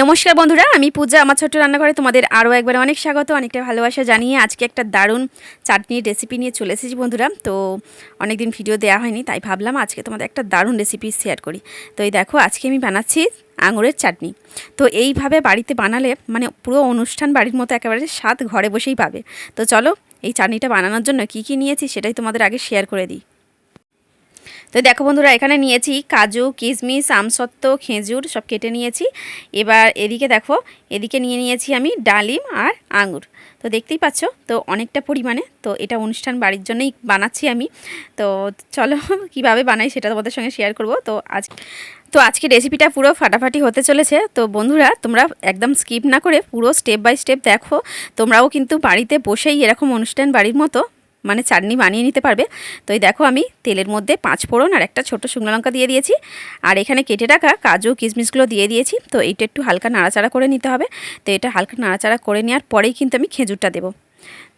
নমস্কার বন্ধুরা, আমি পূজা, আমার ছোট্ট রান্নাঘরে তোমাদের আরও একবার অনেক স্বাগত, অনেকটা ভালোবাসা জানিয়ে আজকে একটা দারুণ চাটনির রেসিপি নিয়ে চলে এসেছি বন্ধুরা। তো অনেক দিন ভিডিও দেওয়া হয়নি, তাই ভাবলাম আজকে তোমাদের একটা দারুণ রেসিপি শেয়ার করি। তো এই দেখো, আজকে আমি বানাচ্ছি আঙুরের চাটনি। তো এইভাবে বাড়িতে বানালে মানে পুরো অনুষ্ঠান বাড়ির মতো একেবারে স্বাদ ঘরে বসেই পাবে। তো চলো, এই চাটনিটা বানানোর জন্য কি কি নিয়েছি সেটাই তোমাদের আগে শেয়ার করে দিই। তো দেখো বন্ধুরা, এখানে নিয়েছি কাজু, কিশমিশ, আমসত্ত্ব, খেজুর, সব কেটে নিয়েছি। এবার এদিকে দেখো, এদিকে নিয়ে নিয়েছি আমি ডালিম আর আঙুর। তো দেখতেই পাচ্ছ, তো অনেকটা পরিমাণে, তো এটা অনুষ্ঠান বাড়ির জন্যই বানাচ্ছি আমি। তো চলো, কীভাবে বানাই সেটা তোমাদের সঙ্গে শেয়ার করব। তো আজ, তো আজকে রেসিপিটা পুরো ফাটাফাটি হতে চলেছে। তো বন্ধুরা, তোমরা একদম স্কিপ না করে পুরো স্টেপ বাই স্টেপ দেখো। তোমরাও কিন্তু বাড়িতে বসেই এরকম অনুষ্ঠান বাড়ির মতো মানে চাটনি বানিয়ে নিতে পারবে। তো এই দেখো আমি তেলের মধ্যে পাঁচ ফোড়ন আর একটা ছোট শুকনো লঙ্কা দিয়ে দিয়েছি। আর এখানে কেটে রাখা কাজু, কিশমিশগুলো দিয়ে দিয়েছি। তো এইটা একটু হালকা নাড়াচাড়া করে নিতে হবে। তো এটা হালকা নাড়াচাড়া করে নেওয়ার পরেই কিন্তু আমি খেজুরটা দেবো।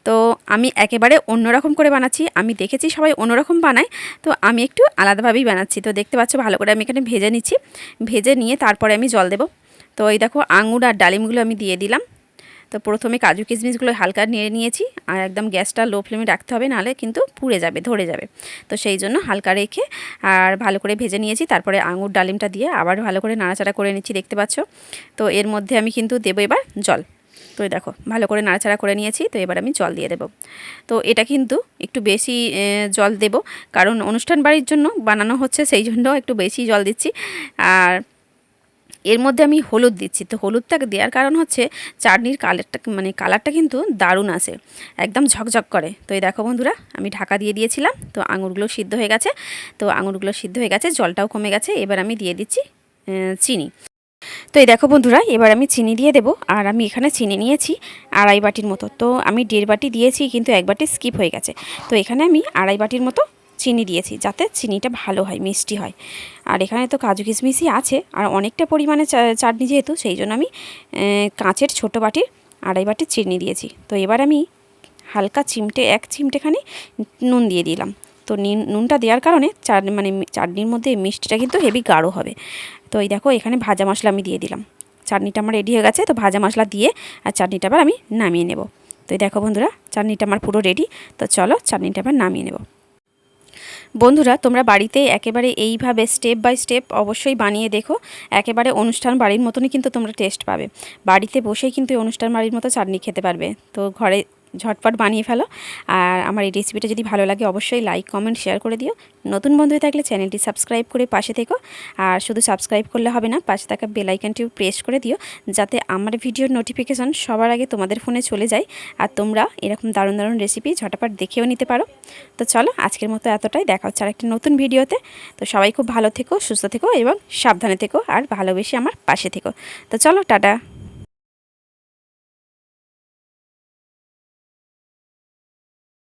তো আমি একেবারে অন্যরকম করে বানাচ্ছি। আমি দেখেছি সবাই অন্যরকম বানায়। তো আমি একটু আলাদাভাবেই বানাচ্ছি। তো দেখতে পাচ্ছ ভালো করে আমি এখানে ভেজে নিচ্ছি। ভেজে নিয়ে তারপরে আমি জল দেবো। তো এই দেখো আঙুর আর ডালিমগুলো আমি দিয়ে দিলাম। তো প্রথমে কাজু কিশমিশগুলো হালকা নেড়ে নিয়েছি আর একদম গ্যাসটা লো ফ্লেমে রাখতে হবে, নাহলে কিন্তু পুড়ে যাবে, ধরে যাবে। তো সেই জন্য হালকা রেখে আর ভালো করে ভেজে নিয়েছি, তারপরে আঙুর ডালিমটা দিয়ে আবার ভালো করে নাড়াচাড়া করে নিচ্ছি, দেখতে পাচ্ছ? তো এর মধ্যে আমি কিন্তু দেবো এবার জল। তো দেখো, ভালো করে নাড়াচাড়া করে নিয়েছি, তো এবার আমি জল দিয়ে দেবো। তো এটা কিন্তু একটু বেশি জল দেব, কারণ অনুষ্ঠান বাড়ির জন্য বানানো হচ্ছে, সেই জন্য একটু বেশি জল দিচ্ছি। আর এর মধ্যে আমি হলুদ দিচ্ছি। তো হলুদটা দেওয়ার কারণ হচ্ছে চাটনির কালারটা মানে কালারটা কিন্তু দারুণ আসে একদম ঝকঝক করে। তো এই দেখো বন্ধুরা, আমি ঢাকা দিয়ে দিয়েছিলাম, তো আঙুরগুলো সিদ্ধ হয়ে গেছে। তো আঙুরগুলো সিদ্ধ হয়ে গেছে, জলটাও কমে গেছে, এবার আমি দিয়ে দিচ্ছি চিনি। তো এই দেখো বন্ধুরা, এবার আমি চিনি দিয়ে দেবো, আর আমি এখানে চিনি নিয়েছি আড়াই বাটির মতো। তো আমি দেড় বাটি দিয়েছি, কিন্তু এক বাটি স্কিপ হয়ে গেছে। তো এখানে আমি আড়াই বাটির মতো চিনি দিয়েছি যাতে চিনিটা ভালো হয়, মিষ্টি হয়। আর এখানে তো কাজু কিশমিশই আছে, আর অনেকটা পরিমাণে চাটনি যেহেতু, সেই জন্য আমি কাঁচের ছোটো বাটির আড়াই বাটির চিনি দিয়েছি। তো এবার আমি হালকা চিমটে, এক চিমটেখানি নুন দিয়ে দিলাম। তো নুনটা দেওয়ার কারণে চাট মানে চাটনির মধ্যে মিষ্টিটা কিন্তু হেভি গাঢ় হবে। তো এই দেখো, এখানে ভাজা মশলা আমি দিয়ে দিলাম। চাটনিটা আমার রেডি হয়ে গেছে, তো ভাজা মশলা দিয়ে আর চাটনিটা আবার আমি নামিয়ে নেব। তো এই দেখো বন্ধুরা, চাটনিটা আমার পুরো রেডি। তো চলো, চাটনিটা আবার নামিয়ে নেব। বন্ধুরা, তোমরা বাড়িতে একেবারে এইভাবে স্টেপ বাই স্টেপ অবশ্যই বানিয়ে দেখো। একেবারে অনুষ্ঠান বাড়ির মতনই কিন্তু তোমরা টেস্ট পাবে। বাড়িতে বসেই কিন্তু অনুষ্ঠান বাড়ির মতো চাটনি খেতে পারবে। তো ঘরে ঝটপট বানিয়ে ফেলো। আর আমার এই রেসিপিটা যদি ভালো লাগে, অবশ্যই লাইক কমেন্ট শেয়ার করে দিও। নতুন বন্ধু হয়ে থাকলে চ্যানেলটি সাবস্ক্রাইব করে পাশে থেকো। আর শুধু সাবস্ক্রাইব করলে হবে না, পাশে থাকা বেলাইকানটিও প্রেস করে দিও, যাতে আমার ভিডিওর নোটিফিকেশান সবার আগে তোমাদের ফোনে চলে যায়। আর তোমরা এরকম দারুণ দারুণ রেসিপি ঝটাপট দেখেও নিতে পারো। তো চলো, আজকের মতো এতটাই। দেখা হচ্ছে আর একটি নতুন ভিডিওতে তো সবাই খুব ভালো থেকো, সুস্থ থেকো এবং সাবধানে থেকো, আর ভালোবেসে আমার পাশে থেকো। তো চলো, টাটা।